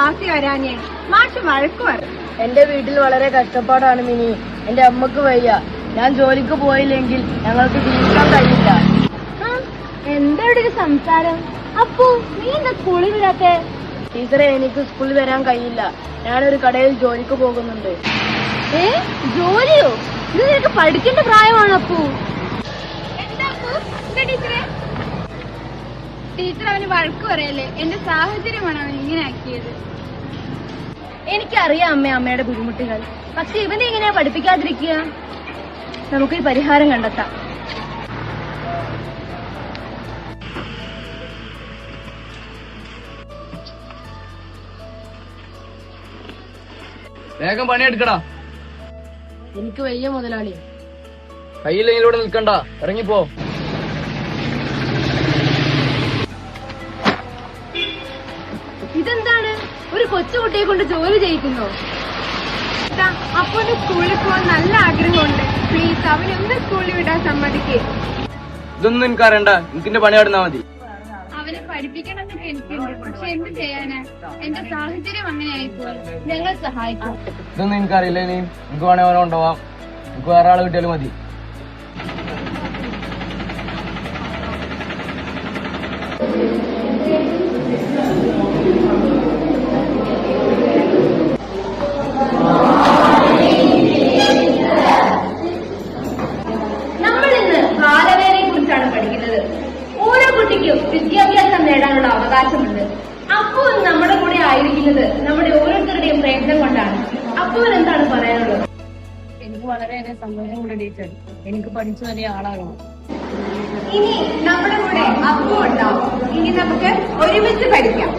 ക്ലാസ്സിൽ വരാനേ മാഷ് വഴക്ക് പറയും എന്റെ വീട്ടിൽ വളരെ കഷ്ടപ്പാടാണ് മിനി. എന്റെ അമ്മയ്ക്ക് വയ്യ. ഞാൻ ജോലിക്ക് പോയില്ലെങ്കിൽ ഞങ്ങൾക്ക് ജീവിക്കാൻ കഴിയില്ല. എന്താ ഇവിടെ ഒരു സംസാരം? അപ്പു നീ എന്താ സ്കൂളിൽ വിടാത്തെ ടീച്ചറെ എനിക്ക് സ്കൂളിൽ വരാൻ കഴിയില്ല. ഞാനൊരു കടയിൽ ജോലിക്ക് പോകുന്നുണ്ട്. ഏ ജോലിയോ? ഇത് നിനക്ക് പഠിക്കേണ്ട പ്രായമാണ് അപ്പു? ടീച്ചർ അവന് വഴക്ക് പറയല്ലേ? എന്റെ സാഹചര്യമാണ് അവൻ ഇങ്ങനെ ആക്കിയത്. എനിക്കറിയാം അമ്മ അമ്മയുടെ ബുദ്ധിമുട്ടുകൾ. പക്ഷെ ഇവനെ എങ്ങനെയാ പഠിപ്പിക്കാതിരിക്കുക? നമുക്കൊരു പരിഹാരം കണ്ടെത്താം. വേഗം പണിയെടുക്കടാ. എനിക്ക് വയ്യ മുതലാളി. കയ്യില്ലെങ്കിൽ ഇവിടെ നിൽക്കണ്ട. ഇറങ്ങിപ്പോ. കൊച്ചുകുട്ടിയെ കൊണ്ട് ജോലി ചെയ്യിക്കുന്നു. അപ്പോന്റെ സ്കൂളിൽ പോകാൻ നല്ല ആഗ്രഹമുണ്ട്. പ്ലീസ് അവനൊന്ന് സ്കൂളിൽ വിടാൻ സമ്മതിക്കേ? ഇതൊന്നും എനിക്ക് അറിയണ്ട. എനിക്കിന്റെ പണി നടന്നാ മതി. അവനെ പഠിപ്പിക്കണം എന്നൊക്കെ എനിക്കുണ്ട്. പക്ഷെ എന്ത് ചെയ്യാനാ? എന്റെ സാഹചര്യം അങ്ങനെ ആയിപ്പോയി ഞങ്ങൾ സഹായിക്കും. ഇതൊന്നും എനിക്ക് അറിയില്ല ഇനി. എനിക്ക് വേണേ അവനെ കൊണ്ടുപോവാം. എനിക്ക് വേറെ ആൾ കിട്ടിയാലും മതി. കുട്ടിക്കും വിദ്യാഭ്യാസം നേടാനുള്ള അവകാശമുണ്ട്. അപ്പോൾ നമ്മുടെ കൂടെ ആയിരിക്കുന്നത് നമ്മുടെ ഓരോരുത്തരുടെയും പ്രയത്നം കൊണ്ടാണ്. അപ്പോൾ എന്താണ് പറയാനുള്ളത്? എനിക്ക് വളരെയേറെ സന്തോഷമുണ്ട് ടീച്ചർ. എനിക്ക് പഠിച്ചു വലിയ ആളാകണം ഇനി നമ്മുടെ കൂടെ അപ്പു ഉണ്ടാവും. ഇനി നമുക്ക് ഒരുമിച്ച് പഠിക്കാം.